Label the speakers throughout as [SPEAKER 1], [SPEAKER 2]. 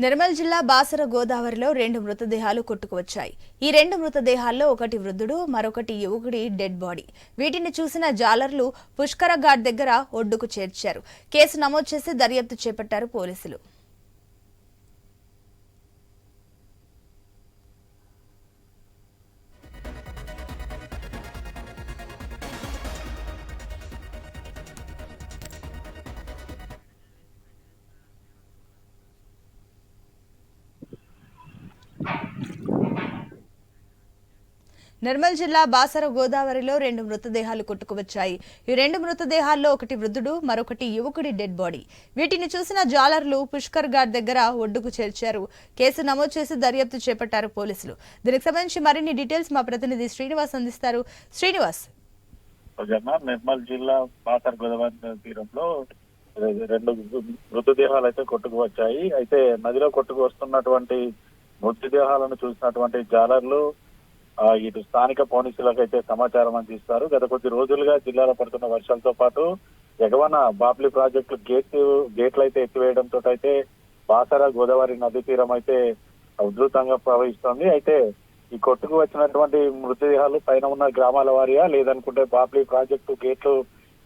[SPEAKER 1] నిర్మల్ జిల్లా బాసర గోదావరిలో రెండు మృతదేహాలు కొట్టుకువచ్చాయి. ఈ రెండు మృతదేహాల్లో ఒకటి వృద్ధుడు మరొకటి యువకుడి డెడ్ బాడీ. వీటిని చూసిన జాలర్లు పుష్కర ఘాట్ దగ్గర ఒడ్డుకు చేర్చారు. కేసు నమోదు చేసి దర్యాప్తు చేపట్టారు పోలీసులు. నిర్మల్ జిల్లా బాసర గోదావరిలో రెండు మృతదేహాలు కొట్టుకువచ్చాయి. ఈ రెండు మృతదేహాల్లో ఒకటి వృద్ధుడు మరొకటి యువకుడి డెడ్ బాడీ. వీటిని చూసిన జాలర్లు పుష్కర్ ఘాట్ దగ్గర ఒడ్డుకు చేర్చారు. కేసు నమోదు చేసి దర్యాప్తు చేపట్టారు పోలీసులు. దీనికి సంబంధించి మరిన్ని డీటెయిల్స్ మా ప్రతినిధి శ్రీనివాస్ అందిస్తారు. శ్రీనివాస్.
[SPEAKER 2] నిర్మల్ జిల్లా బాసర్ గోదావరి తీరంలో రెండు మృతదేహాలు అయితే కొట్టుకు వచ్చాయి అయితే నదిలో కొట్టుకు వస్తున్నటువంటి మృతదేహాలను చూసినటువంటి జాలర్లు ఇటు స్థానిక పోలీసులకు అయితే సమాచారం అందిస్తారు. గత కొద్ది రోజులుగా జిల్లాలో పడుతున్న వర్షాలతో పాటు ఎగవన బాబ్లీ ప్రాజెక్టు గేట్ గేట్లు అయితే ఎత్తివేయడంతో అయితే బాసర గోదావరి నది తీరం అయితే ఉధృతంగా ప్రవహిస్తోంది. అయితే ఈ కొట్టుకు వచ్చినటువంటి మృతదేహాలు పైన ఉన్న గ్రామాల వారియా? లేదనుకుంటే బాబ్లీ ప్రాజెక్టు గేట్లు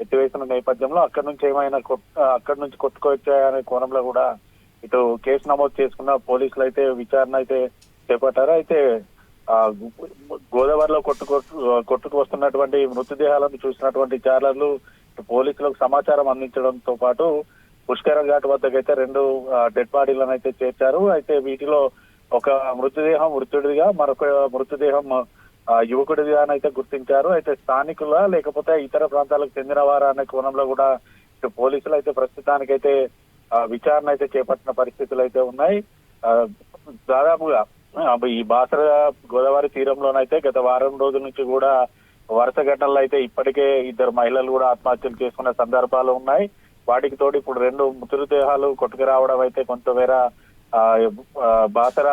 [SPEAKER 2] ఎత్తివేసిన నేపథ్యంలో అక్కడి నుంచి ఏమైనా అక్కడి నుంచి కొట్టుకొచ్చాయనే కోణంలో కూడా ఇటు కేసు నమోదు చేసుకున్న పోలీసులు అయితే విచారణ అయితే చేపట్టారు. అయితే గోదావరిలో కొట్టుకు కొట్టుకు వస్తున్నటువంటి మృతదేహాలను చూసినటువంటి చాలర్లు పోలీసులకు సమాచారం అందించడంతో పాటు పుష్కర ఘాట్ వద్దకైతే రెండు డెడ్ బాడీలను అయితే చేర్చారు. అయితే వీటిలో ఒక మృతదేహం మృతుడిగా మరొక మృతదేహం యువకుడిగా అయితే గుర్తించారు. అయితే స్థానికుల లేకపోతే ఇతర ప్రాంతాలకు చెందిన వారా అనే కోణంలో కూడా పోలీసులు అయితే ప్రస్తుతానికైతే విచారణ అయితే చేపట్టిన పరిస్థితులు అయితే ఉన్నాయి. దాదాపుగా ఈ బాసర గోదావరి తీరంలోనైతే గత వారం రోజుల నుంచి కూడా వరుస ఘటనలు అయితే ఇప్పటికే ఇద్దరు మహిళలు కూడా ఆత్మహత్యలు చేసుకున్న సందర్భాలు ఉన్నాయి. వాటికి తోడు ఇప్పుడు రెండు మృతదేహాలు కొట్టుకు రావడం అయితే కొంతమేర బాసర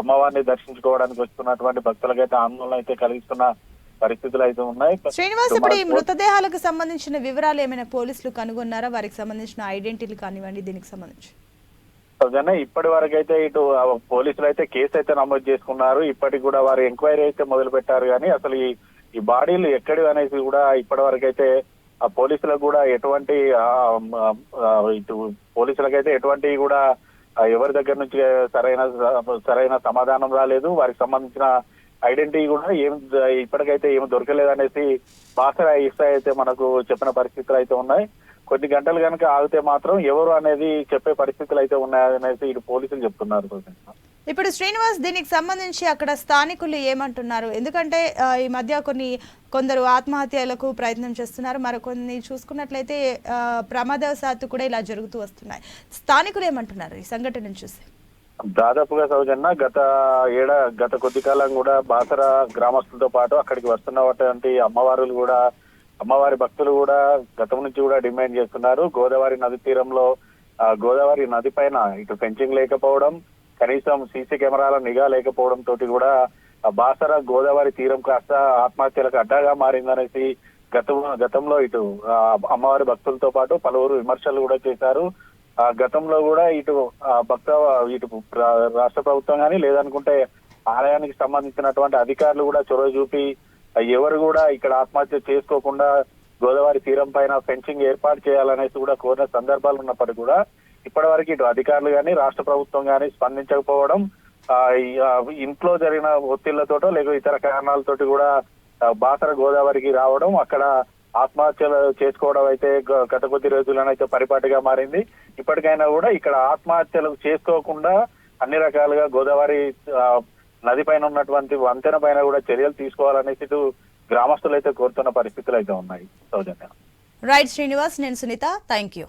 [SPEAKER 2] అమ్మవారిని దర్శించుకోవడానికి వస్తున్నటువంటి భక్తులకైతే ఆందోళన అయితే కలిగిస్తున్న పరిస్థితులు అయితే ఉన్నాయి.
[SPEAKER 1] శ్రీనివాస్ ఇప్పుడు ఈ మృతదేహాలకు సంబంధించిన వివరాలు ఏమైనా పోలీసులు కనుగొన్నారా? వారికి సంబంధించిన ఐడెంటిటీలు కానివ్వండి దీనికి సంబంధించి.
[SPEAKER 2] సౌజన్య ఇప్పటి వరకు అయితే ఇటు పోలీసులు అయితే కేసు అయితే నమోదు చేసుకున్నారు. ఇప్పటికి కూడా వారు ఎంక్వైరీ అయితే మొదలు పెట్టారు కానీ అసలు ఈ ఈ బాడీలు ఎక్కడి అనేసి కూడా ఇప్పటి వరకు అయితే ఆ పోలీసులకు కూడా ఎటువంటి ఇటు పోలీసులకైతే ఎటువంటి కూడా ఎవరి దగ్గర నుంచి సరైన సరైన సమాధానం రాలేదు. వారికి సంబంధించిన ఐడెంటిటీ కూడా ఏం ఇప్పటికైతే ఏమి దొరకలేదు అనేసి బాసర ఇస్తా అయితే మనకు చెప్పిన పరిస్థితులు అయితే ఉన్నాయి. కొన్ని గంటలు కనుక ఆగితే మాత్రం ఎవరు అనేది చెప్పే పరిస్థితులు అయితే ఉన్నాయనేసి ఇటు పోలీసులు చెప్తున్నారు.
[SPEAKER 1] ఇప్పుడు శ్రీనివాస్ దీనికి సంబంధించి అక్కడ స్థానికులు ఏమంటున్నారు? ఎందుకంటే ఈ మధ్య కొన్ని కొందరు ఆత్మహత్యలకు ప్రయత్నం చేస్తున్నారు. మరికొన్ని చూసుకున్నట్లయితే ప్రమాదవశాత్తు కూడా ఇలా జరుగుతూ వస్తున్నాయి. స్థానికులు ఏమంటున్నారు ఈ సంఘటనను చూసి?
[SPEAKER 2] దాదాపుగా సౌజన్య గత ఏడ గత కొద్ది కాలం కూడా బాసర గ్రామస్తులతో పాటు అక్కడికి వస్తున్నటువంటి అమ్మవారులు కూడా అమ్మవారి భక్తులు కూడా గతం నుంచి కూడా డిమాండ్ చేస్తున్నారు. గోదావరి నది తీరంలో ఆ, గోదావరి నది పైన ఇటు ఫెన్సింగ్ లేకపోవడం కనీసం సీసీ కెమెరాల నిఘా లేకపోవడం తోటి కూడా బాసర గోదావరి తీరం కాస్త ఆత్మహత్యలకు అడ్డాగా మారిందనేసి గతం గతంలో ఇటు అమ్మవారి భక్తులతో పాటు పలువురు విమర్శలు కూడా చేశారు. ఆ గతంలో కూడా ఇటు ఆ, భక్త ఇటు రాష్ట్ర ప్రభుత్వం కానీ లేదనుకుంటే ఆలయానికి సంబంధించినటువంటి అధికారులు కూడా చొరవ చూపి ఎవరు కూడా ఇక్కడ ఆత్మహత్య చేసుకోకుండా గోదావరి తీరం పైన ఫెన్సింగ్ ఏర్పాటు చేయాలనేసి కూడా కోరిన సందర్భాలు ఉన్నప్పటికీ కూడా ఇప్పటి వరకు ఇటు అధికారులు కానీ రాష్ట్ర ప్రభుత్వం కానీ స్పందించకపోవడం ఇంట్లో జరిగిన ఒత్తిళ్ళతోటో లేక ఇతర కారణాలతోటి కూడా బాసర గోదావరికి రావడం అక్కడ ఆత్మహత్యలు చేసుకోవడం అయితే గత కొద్ది రోజులనైతే పరిపాటిగా మారింది. ఇప్పటికైనా కూడా ఇక్కడ ఆత్మహత్యలు చేసుకోకుండా అన్ని రకాలుగా గోదావరి ఆ, నది పైన ఉన్నటువంటి వంతెన పైన కూడా చర్యలు తీసుకోవాలనేసి గ్రామస్తులు అయితే కోరుతున్న పరిస్థితులు అయితే ఉన్నాయి. సౌజన్య.
[SPEAKER 1] రైట్ శ్రీనివాస్ నేను సునీత. Thank you